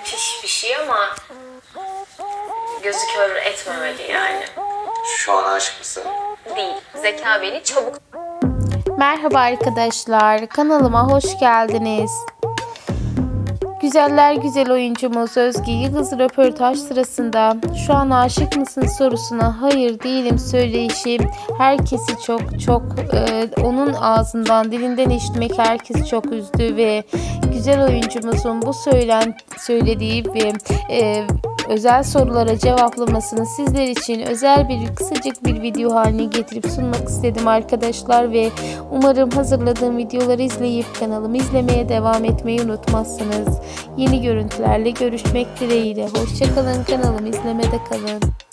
müthiş bir şey ama gözü kör etmemeli yani. Şu an aşık mısın? Değil. Zeka beni çabuk Merhaba arkadaşlar, kanalıma hoş geldiniz. Güzeller güzel oyuncumuz Özge Yıldız röportaj sırasında şu an aşık mısın? sorusuna hayır değilim söyleyişi herkesi çok çok e, onun ağzından dilinden işitmek herkesi çok üzdü ve güzel oyuncumuzun bu söylen söylediği ve e, özel sorulara cevaplamasını sizler için özel bir kısacık bir video haline getirip sunmak istedim arkadaşlar ve umarım hazırladığım videoları izleyip kanalımı izlemeye devam etmeyi unutmazsınız. Yeni görüntülerle görüşmek dileğiyle. Hoşçakalın kanalımı izlemede kalın.